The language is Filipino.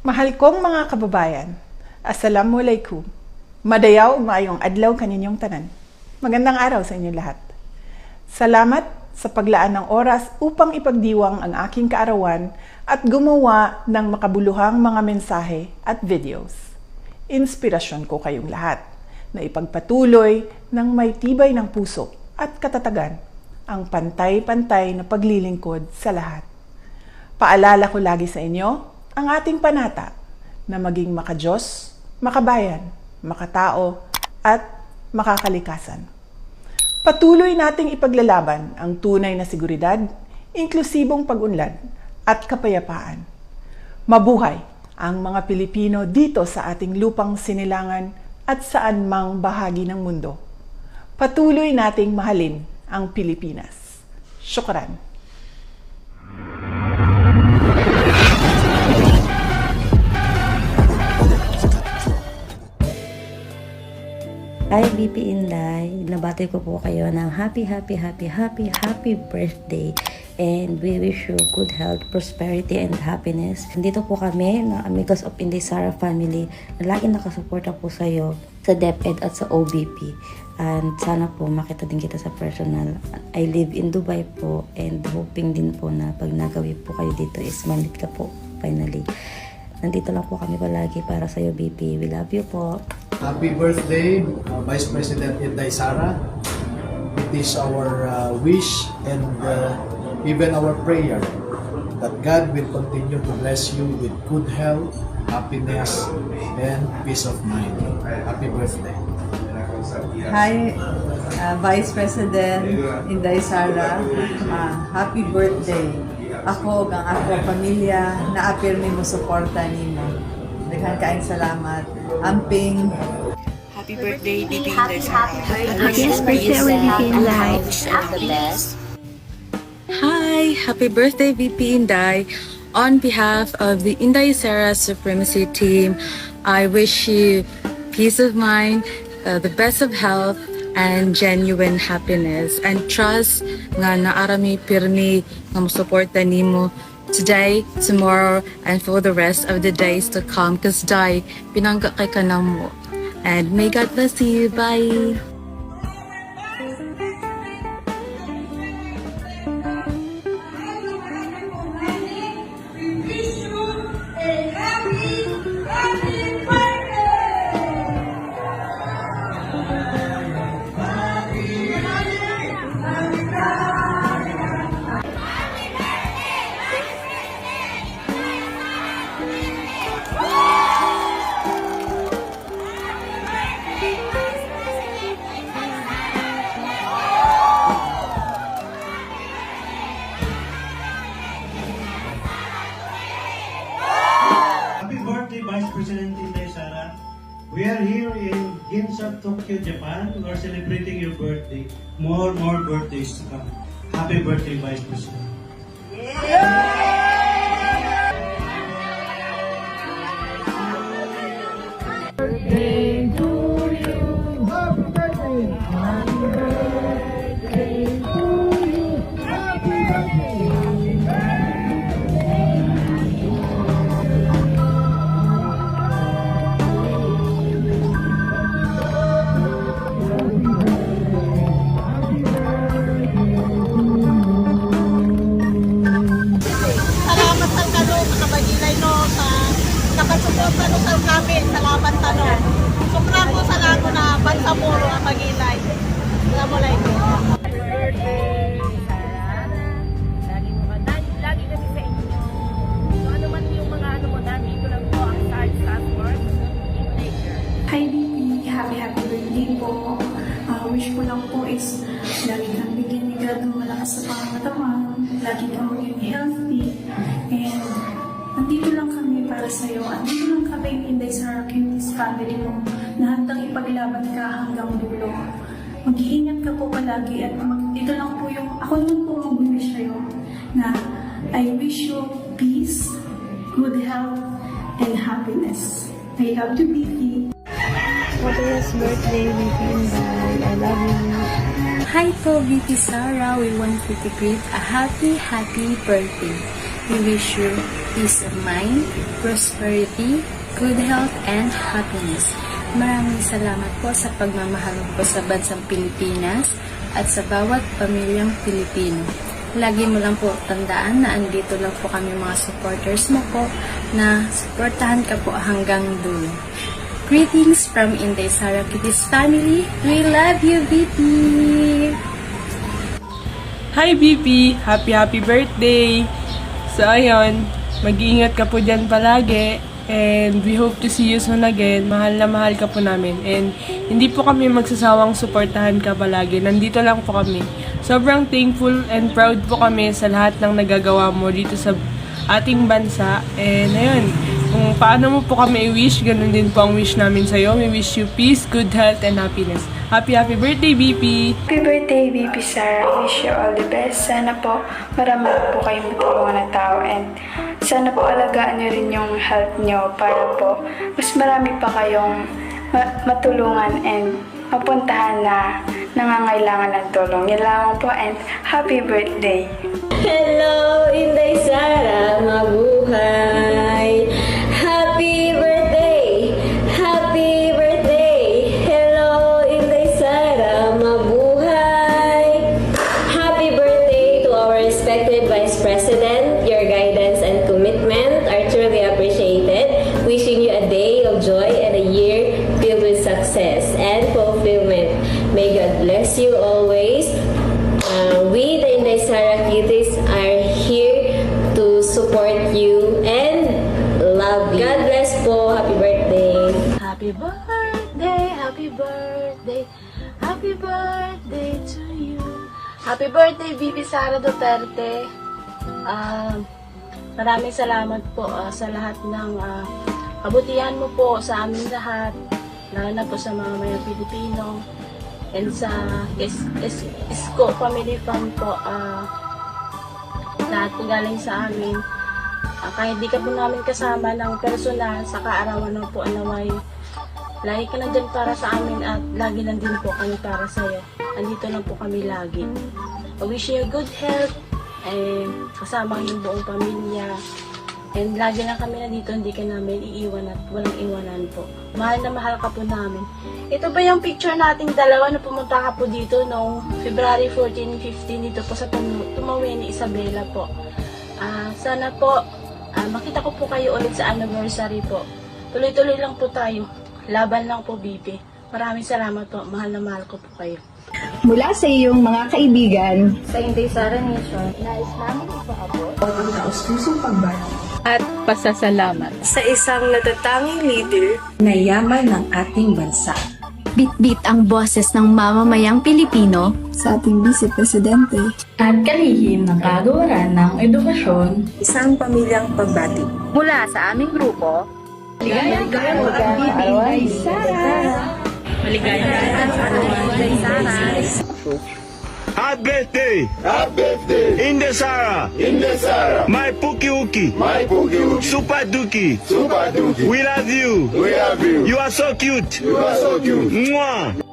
Mahal kong mga kababayan, Assalamualaikum. Madayaw maayong adlaw kaninyong tanan. Magandang araw sa inyong lahat. Salamat sa paglaan ng oras upang ipagdiwang ang aking kaarawan at gumawa ng makabuluhang mga mensahe at videos. Inspirasyon ko kayong lahat na ipagpatuloy ng may tibay ng puso at katatagan ang pantay-pantay na paglilingkod sa lahat. Paalala ko lagi sa inyo ang ating panata na maging makajos, makabayan, makatao, at makakalikasan. Patuloy nating ipaglalaban ang tunay na seguridad, inklusibong pag-unlad, at kapayapaan. Mabuhay ang mga Pilipino dito sa ating lupang sinilangan at saan mang bahagi ng mundo. Patuloy nating mahalin ang Pilipinas. Syukran. Hi, BP Inday. Nabati ko po kayo ng happy, happy, happy, happy, happy birthday. And we wish you good health, prosperity, and happiness. Dito po kami, na Amigos of Inday Sara Family, na lagi nakasuporta po sa iyo sa DepEd at sa OBP. And sana po makita din kita sa personal. I live in Dubai po and hoping din po na pag nagawi po kayo dito is manlit ka po finally. Nandito lang po kami palagi para sa iyo, BP. We love you po. Happy birthday, uh, Vice President Inday Sara. It is our uh, wish and uh, even our prayer that God will continue to bless you with good health, happiness, and peace of mind. Happy birthday. Hi, uh, Vice President Inday Sara. Uh, happy birthday. Ako ug ang ako pamilya na apir mo suporta nimo. Daghang kaayong salamat. Amping Happy birthday, Bibi Happy, happy birthday. Happiest birthday already wish you the best. Hi, happy birthday, VP Inday. On behalf of the Inday Sarah Supremacy team, I wish you peace of mind, uh, the best of health, and genuine happiness. And trust nga naarami pirmi nga musuporta nimo today, tomorrow, and for the rest of the days to come. Cause day, pinangga kay ka na mo. And may God bless you. Bye. President Inday Sara. We are here in Ginza, Tokyo, Japan. We are celebrating your birthday. More, more birthdays to come. Happy birthday, Vice President. salamat nakasuporta no sa kami salamat tano sukra ko sa lago na bansa moro ang Assalamualaikum Lagi mo lagi, lagi kami sa inyo. Kung ano man yung mga ano mo, nandito lang po Laker. Hi, BP. Happy, happy birthday po. Ah, wish ko lang po is lagi kang bigyan ni God ng malakas sa pangatawan. Lagi kang maging healthy. And nandito lang kami para sa'yo. Andito lang kami in the Sarah Cuties family mo na handang ipaglaban ka hanggang dulo. Mag-iingat ka po palagi at mag, ito lang po yung, ako naman po mag-wish sa'yo na I wish you peace, good health, and happiness. I love you, BP. Happiest birthday, VP Inday. I love you. Hi po, VP Sarah. We want you to greet a happy, happy birthday. We wish you peace of mind, prosperity, good health, and happiness. Maraming salamat po sa pagmamahal po sa bansang Pilipinas at sa bawat pamilyang Pilipino. Lagi mo lang po tandaan na andito lang po kami mga supporters mo po na supportahan ka po hanggang dulo. Greetings from Inday Sara Kitty's family. We love you, VP! Hi BP! Happy happy birthday! So ayun, mag-iingat ka po dyan palagi and we hope to see you soon again. Mahal na mahal ka po namin and hindi po kami magsasawang suportahan ka palagi. Nandito lang po kami. Sobrang thankful and proud po kami sa lahat ng nagagawa mo dito sa ating bansa. And ayun, kung paano mo po kami i-wish, ganun din po ang wish namin sa'yo. We wish you peace, good health, and happiness. Happy happy birthday BP! Happy birthday, VP Sarah. Wish you all the best. Sana po marami po kayong matulungan na tao and sana po alagaan nyo rin yung health nyo para po mas marami pa kayong ma- matulungan and mapuntahan na nangangailangan ng tulong. Yan lamang po and happy birthday! Hello, Your guidance and commitment are truly appreciated. Wishing you a day of joy and a year filled with success and fulfillment. May God bless you always. Uh, we, the Inday Sara Kitties, are here to support you and love you. God bless po. Happy birthday. Happy birthday, happy birthday, happy birthday to you. Happy birthday, Bibi Sara Duterte. Ah, maraming salamat po ah, sa lahat ng ah, kabutihan mo po sa amin lahat, lalo na po sa mga mayang Pilipino and sa is, is, Isko Family Fund po. ah, lahat po galing sa amin. Ah, kahit di ka po namin kasama ng personal sa kaarawan ng po naway lagi ka na dyan para sa amin at lagi din po kami para sa iyo. Andito lang po kami lagi. I wish you good health, eh, kasama yung buong pamilya. And lagi lang kami nandito, hindi ka namin iiwan at walang iwanan po. Mahal na mahal ka po namin. Ito ba yung picture nating dalawa na pumunta ka po dito noong February 14, 15 dito po sa Tum- Tumawi ni Isabela po. Ah, sana po ah, makita ko po kayo ulit sa anniversary po. Tuloy-tuloy lang po tayo. Laban lang po, BP. Maraming salamat po. Mahal na mahal ko po kayo. Mula sa iyong mga kaibigan, Sa Inday Sara Nation, nais namin ipaabot At pasasalamat. Sa isang natatanging leader, Na yaman ng ating bansa. Bitbit ang boses ng mamamayang Pilipino. Sa ating Vice Presidente, At kalihim ng kagawaran ng edukasyon. Isang pamilyang pagbati. mula sa aming grupo, Happy birthday! Happy birthday! Inde Sara! Inde Sara! My Puki Uki! My Puki Uki! Super Duki! Super Duki! We love you! We love you! You are so cute! You are so cute! Mwah!